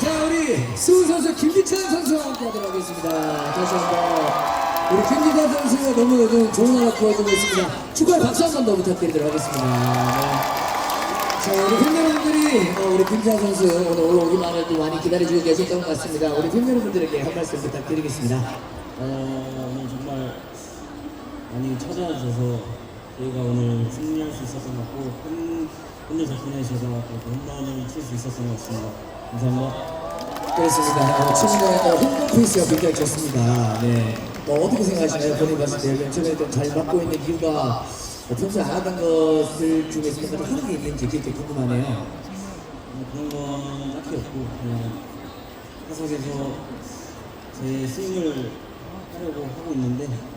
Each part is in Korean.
자 우리 수훈 선수 김기찬 선수와 함께 하도록 하겠습니다. 다시 한번 우리 김기찬 선수가 너무 요즘 좋은 하나 보여주고 있습니다. 축하의 박수 한 번 더 부탁드리도록 하겠습니다. 네. 자 우리 팬 여러분들이 어, 우리 김기찬 선수 오늘 올라오기만 해도 많이 기다려주고 계셨던 것 같습니다. 우리 팬 여러분들에게 한 말씀 부탁드리겠습니다. 어, 정말 많이 찾아와 주셔서 저희가 오늘 승리할 수 있었던 것 같고 팬, 팬들 덕분에 저희가 또 홈런을 칠 수 있었던 것 같습니다. 감사합니다. 그렇습니다. 어, 최근에 어, 홈런 페이스가 굉장히 좋습니다. 네. 뭐 어떻게 생각하시나요? 본인 봤을 때 최근에 좀잘 맡고 있는 이유가 뭐 평소에 안 하던 것들 중에서 뭔가 좀 하는 게 있는지 그게 궁금하네요. 뭐 그런 건 딱히 없고 그냥 타석에서 제 스윙을 하려고 하고 있는데 뭐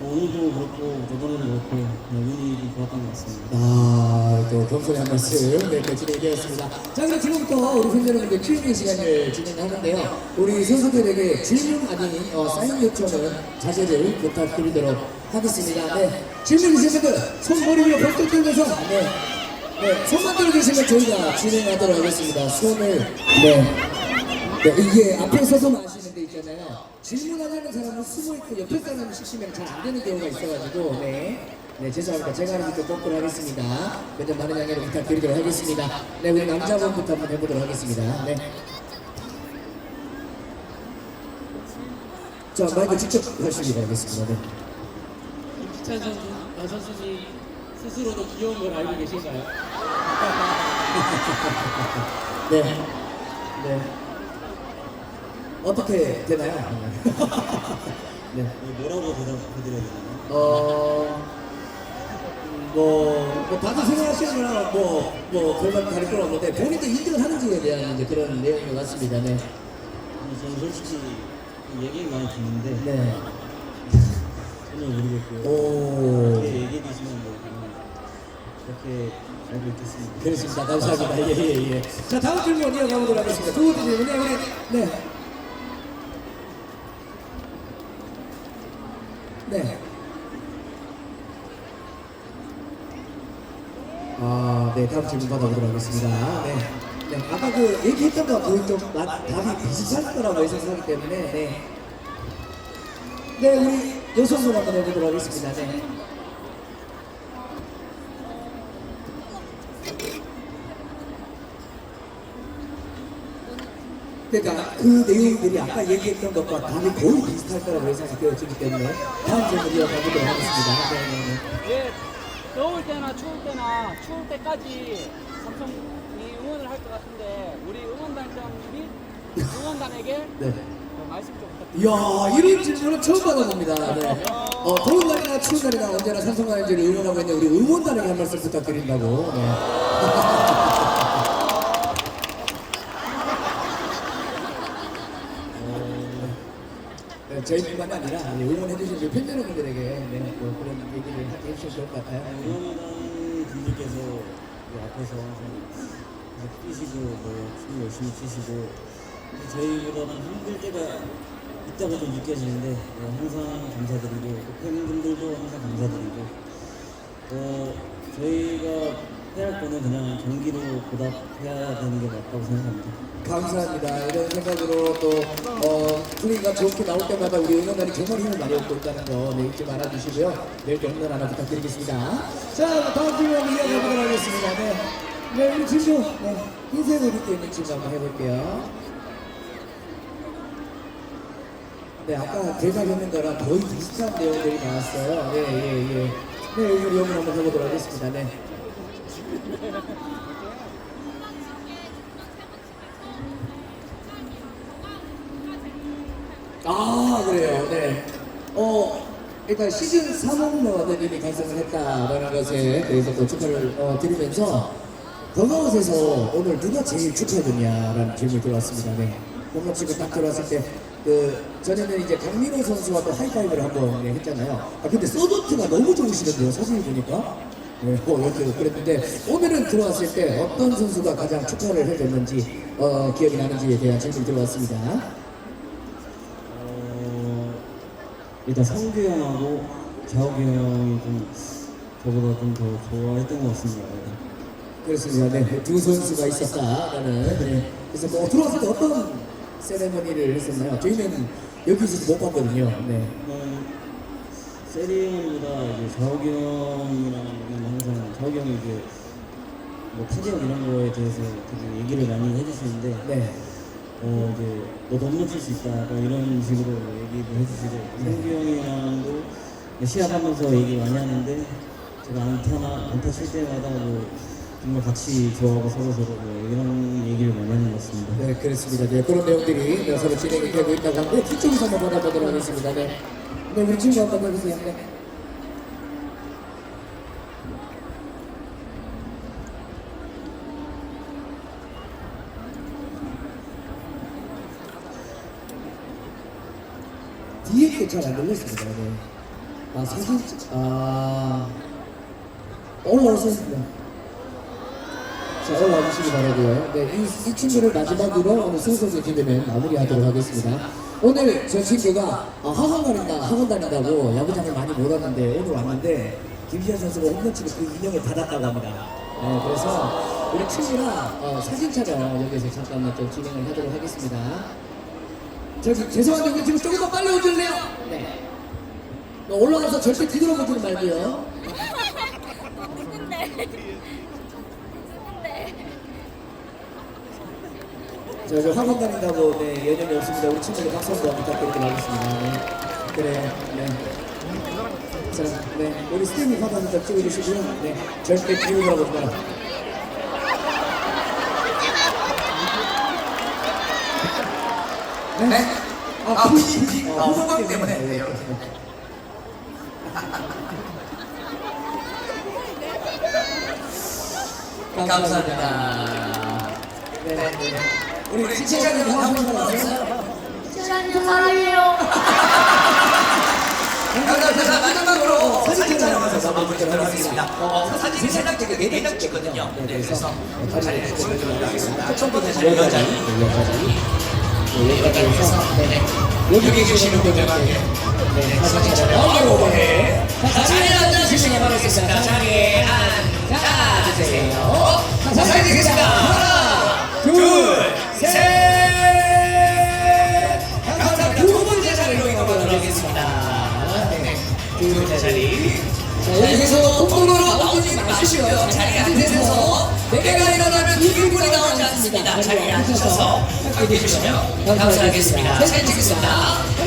오늘도 그렇고 저번에도 그렇고 그냥 운이 좀 좋았던 것 같습니다. 아, 또 겸손의 한 말씀 네, 또 진행되었습니다. 자, 그럼 지금부터 우리 팬 여러분들 Q&A 시간을 진행하는데요. 우리 선수들에게 질문 아닌 어, 사인 요청은 자제를 부탁드리도록 하겠습니다. 네, 질문 있으신 분들 손 머리 위로 벌떡 들면서 네, 네, 손만 들어 계시면 저희가 진행하도록 하겠습니다. 손을 네, 네 이게 앞에서도 마시는 데 있잖아요. 질문하려는 사람은 숨어 있고 옆에 사람을 시키면 잘 안 되는 경우가 있어가지고 네. 네, 죄송합니다. 제가 하는 좀 거꾸로 하겠습니다. 몇점 많은 양해를 부탁드리도록 하겠습니다. 네, 우리 남자분부터 한번 해보도록 하겠습니다. 네. 자, 마이크 직접 하시기 바라겠습니다. 네. 김기찬 선수, 아, 선수님 스스로도 귀여운 걸 알고 계신가요? 네. 네. 어떻게 되나요? 네. 뭐라고 대답해드려야 되나요? 어, 뭐, 뭐 다들 생각하시는 거랑 뭐, 뭐, 별말 다를 건 없는데, 본인도 인정을 하는지에 대한 이제 그런 내용인 것 같습니다. 네. 저는 솔직히 얘기 많이 듣는데 네. 전혀 모르겠고요. 오. 그렇게 얘기해 주시면 뭐 그렇게 알고 있겠습니다. 그렇습니다. 감사합니다. 예, 예, 예. 자, 다음 질문 이어가보도록 하겠습니다. 두 번째 질문, 네, 우리, 네. 네. 아, 네, 다음 질문 받아보도록 하겠습니다. 네. 네, 아까 그 얘기했던 거와 거의 좀 마- 답이 비슷할 거라고 예상하기 때문에, 네. 네, 우리 여성분 한번 해보도록 하겠습니다. 네. 그러니까 그 내용들이 아까 얘기했던 것과 답이 거의 비슷할 거라고 예상이 되어지기 때문에 다음 질문 이어가보도록 하겠습니다. 네, 네, 네. 예, 더울 때나 추울 때나 추울 때까지 삼성이 응원을 할 것 같은데 우리 응원단장님이 응원단에게 네. 그 말씀 좀 부탁드립니다. 이야 이런 질문은 처음 받아봅니다. 네. 어, 더운 날이나 추운 날이나 언제나 삼성라이온즈를 응원하고 있는 우리 응원단에게 한 말씀 부탁드린다고. 네. 저희뿐만 아니라 예, 응원해주신 팬 여러분들에게 네, 또 그런 얘기를 하게 해주셔도 좋을 것 같아요. 응원단 분들께서 이 앞에서 항상 계속 뛰시고 뭐춤 열심히 추시고 저희보다는 힘들 때가 있다고 좀 느껴지는데 어, 항상 감사드리고 또 팬분들도 항상 감사드리고 어, 저희가 거는 그냥 경기로 보답해야 되는 게 맞다고 생각합니다. 감사합니다. 이런 생각으로 또, 어, 플레이가 좋게 나올 때마다 우리 응원단이 정말 힘을 많이 얻고 있다는 거 네, 잊지 말아주시고요. 내일 또 응원 하나 부탁드리겠습니다. 자, 다음 질문 이어가보도록 하겠습니다. 네. 네, 우리 친구, 네. 흰색을 입고 있는 친구 한번 해볼게요. 네, 아까 대답했는 거랑 거의 비슷한 내용들이 나왔어요. 네, 예, 예. 네, 우리 영문 한번 해보도록 하겠습니다. 네. 아 그래요. 네. 어 일단 시즌 3홈런을 이미 달성을 했다라는 것에 대해서 또 축하를 어, 드리면서 번아웃에서 오늘 누가 제일 축하해줬냐라는 질문이 들어왔습니다. 네. 홈런 치고 딱 들어왔을 때. 그 전에는 이제 강민호 선수와 또 하이파이브를 한번 네, 했잖아요. 아 근데 서브트가 너무 좋으시던데요 사진을 보니까. 네, 어, 이렇게 그랬는데 오늘은 들어왔을 때 어떤 선수가 가장 축하를 해줬는지 어, 기억이 나는지에 대한 질문이 들어왔습니다. 어, 일단 성규 형하고 자욱이 형이 좀 저보다 좀 더 좋아했던 것 같습니다. 네. 그렇습니다. 네, 두 선수가 있었다라는. 네. 그래서 뭐 들어왔을 때 어떤 세레머니를 했었나요? 저희는 여기 있어서 못 봤거든요. 네. 어, 세리 형보다 이제 자욱이 형이랑은 항상 자욱이 형이 이제 뭐 타지역 이런 거에 대해서 되게 얘기를 많이 해주시는데 네. 어 이제 너도 홈런 칠수 있다 뭐 이런 식으로 얘기도 해주시고 성규 형이랑도 시합하면서 얘기 많이 하는데 제가 안타나 안타 칠 때마다 뭐 정말 같이 좋아하고 서로 서로 뭐 이런 얘기를 많이 하는 것 같습니다. 네, 그렇습니다. 네, 그런 내용들이 네, 서로 진행이 되고 있다고 하는데 뒤쪽에서 한번 받아보도록 하겠습니다. 네. 네, 우리 친구 한번 해보세요. 네. 뒤에 게 잘 안 들렸습니다. 네. 아, 사진, 찍- 아, 올라오셨습니다. 자, 올라와 주시기 바라고요. 네, 이, 이 친구를 마지막으로 오늘 순서에 기대면 마무리하도록 하겠습니다. 오늘 저 친구가 아, 학원 다닌다, 학원 다닌다고 야구장을 많이 못 왔는데 오늘 왔는데 김시현 선수가 홈런 치고 그 인형을 받았다고 합니다. 네, 그래서 우리 친구랑 어, 사진 촬영 여기서 잠깐만 좀 진행을 하도록 하겠습니다. 저기 죄송한데 우리 지금 조금만 빨리 오실래요? 네. 어, 올라가서 절대 뒤돌아보지 말고요. 누군데? 누군데? 저, 저 학원 다닌다고 네, 연연이 없습니다. 우리 친구들 박수 한번 부탁드리도록 하겠습니다. 네. 그래요. 네. 자, 네. 우리 스테미 파도 한번 찍어주시고요. 네. 절대 뒤로 돌아보지 마라. 네. 아, 아, 어, 아, 후방 때문에. 네. 감사합니다. 네. 네. 우리 지체장님 하시는 거 아세요? 사랑해 사랑해요. 감사합니다. 마지막으로 사진 촬영하면서 촬영하면서 마무리 마무리하도록 하도록 하겠습니다. 어, 사진 세장 찍고 네장 찍거든요. 네, 그래서 자리에 보여드리도록 하겠습니다. 처음부터 자리 몇 자리? 여기까지 해서 네. 여기 계시는 네, 사진 촬영 네. 자, 자리에 앉아 주시기 바라겠습니다. 자리에 앉아 주세요. 자, 사진 찍겠습니다. 않습니다. 자리에 앉으셔서 함께 해주시면 감사하겠습니다. 사진 찍겠습니다.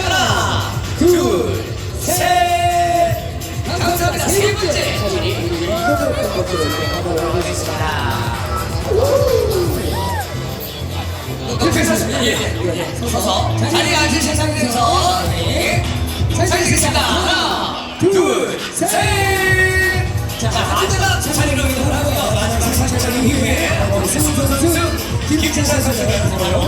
하나, 둘, 셋. 감사합니다. 세 번째 자리. 서서 예, 예. 서서 자리에 앉으신 상태에서 네. 사진 찍겠습니다. 하나, 둘, 셋. 자, 마지막 자리로 이동하고요. 마지막 자리 이후에 우리 승수 선수, 김기찬 선수가 바로